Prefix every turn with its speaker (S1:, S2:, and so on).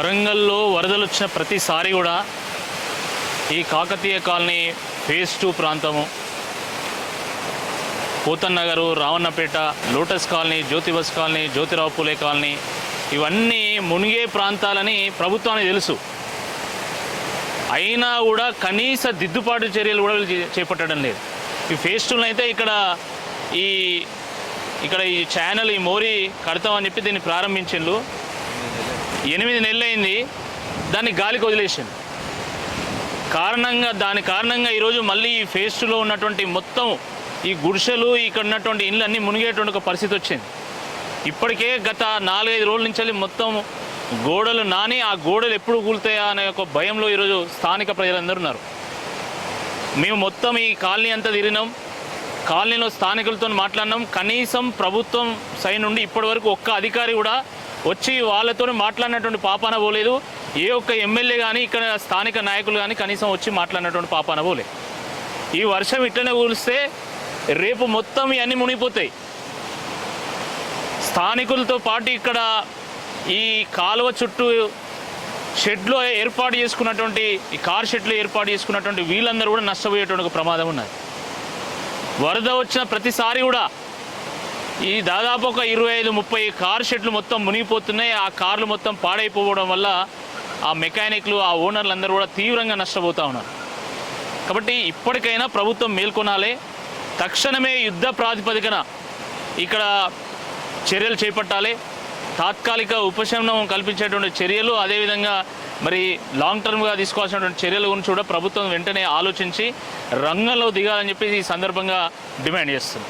S1: వరంగల్లో వరదలు వచ్చిన ప్రతిసారి కూడా ఈ కాకతీయ కాలనీ ఫేజ్ టూ ప్రాంతము. Pothan Nagar Ravannapet lotus colony Jyotibas colony Jyotirao Phule colony ఇవన్నీ మునిగే ప్రాంతాలని ప్రభుత్వానికి తెలుసు. అయినా కూడా కనీస దిద్దుబాటు చర్యలు కూడా వీళ్ళు చేపట్టడం లేదు. ఈ ఫేజ్ టూలో అయితే ఇక్కడ ఈ ఇక్కడ ఈ ఛానల్ ఈ మోరీ కడతామని చెప్పి దీన్ని ప్రారంభించిండ్రు. ఎనిమిది నెలలు అయింది దాన్ని గాలికి వదిలేసింది. కారణంగా దాని కారణంగా ఈరోజు మళ్ళీ ఈ ఫేస్ట్లో ఉన్నటువంటి మొత్తం ఈ గుడిసెలు ఇక్కడ ఉన్నటువంటి ఇళ్ళు అన్నీ మునిగేటువంటి ఒక పరిస్థితి వచ్చింది. ఇప్పటికే గత నాలుగైదు రోజుల నుంచి వెళ్ళి మొత్తం గోడలు నాని ఆ గోడలు ఎప్పుడు కూలుతాయా అనే ఒక భయంలో ఈరోజు స్థానిక ప్రజలందరూ ఉన్నారు. మేము మొత్తం ఈ కాలనీ అంతా తిరిగినాం. కాలనీలో స్థానికులతో మాట్లాడినాం. కనీసం ప్రభుత్వం సైడ్ నుండి ఇప్పటివరకు ఒక్క అధికారి కూడా వచ్చి వాళ్ళతో మాట్లాడినటువంటి పాపాన పోలేదు. ఏ ఒక్క ఎమ్మెల్యే కానీ ఇక్కడ స్థానిక నాయకులు కానీ కనీసం వచ్చి మాట్లాడినటువంటి పాపాన పోలే. ఈ వర్షం ఇట్లనే కూలిస్తే రేపు మొత్తం ఇవన్నీ మునిగిపోతాయి. స్థానికులతో పాటు ఇక్కడ ఈ కాలువ చుట్టూ షెడ్లో ఏర్పాటు చేసుకున్నటువంటి ఈ కార్ షెడ్లు ఏర్పాటు చేసుకున్నటువంటి వీళ్ళందరూ కూడా నష్టపోయేటువంటి ఒక ప్రమాదం ఉన్నది. వరద వచ్చిన ప్రతిసారి కూడా ఈ దాదాపు ఒక ఇరవై ఐదు ముప్పై కార్ షెడ్లు మొత్తం మునిగిపోతున్నాయి. ఆ కార్లు మొత్తం పాడైపోవడం వల్ల ఆ మెకానిక్లు ఆ ఓనర్లు అందరూ కూడా తీవ్రంగా నష్టపోతూ ఉన్నారు. కాబట్టి ఇప్పటికైనా ప్రభుత్వం మేల్కొనాలి. తక్షణమే యుద్ధ ప్రాతిపదికన ఇక్కడ చర్యలు చేపట్టాలి. తాత్కాలిక ఉపశమనం కల్పించేటువంటి చర్యలు అదేవిధంగా మరి లాంగ్ టర్మ్గా తీసుకోవాల్సినటువంటి చర్యల గురించి కూడా ప్రభుత్వం వెంటనే ఆలోచించి రంగంలో దిగాలని చెప్పి ఈ సందర్భంగా డిమాండ్ చేస్తుంది.